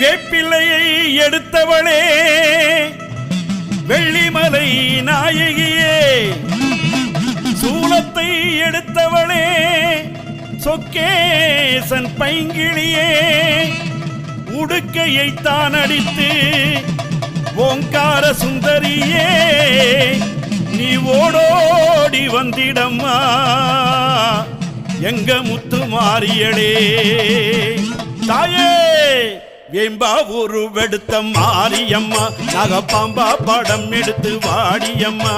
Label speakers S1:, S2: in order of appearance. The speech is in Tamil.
S1: வேப்பிள்ளையை எடுத்தவளே வெள்ளிமலை நாயகியே சூலத்தை எடுத்தவளே சொக்கேசன் பைங்கிளியே உடுக்கையை தான் அடித்து ஓங்கார சுந்தரியே நீ ஓடோடி வந்திடம்மா. எங்க முத்து மாறியளே தாயே வேம்பா ஒரு வெடுத்த மாரியம்மா நகப்பாம்பா படம் எடுத்து வாடியம்மா.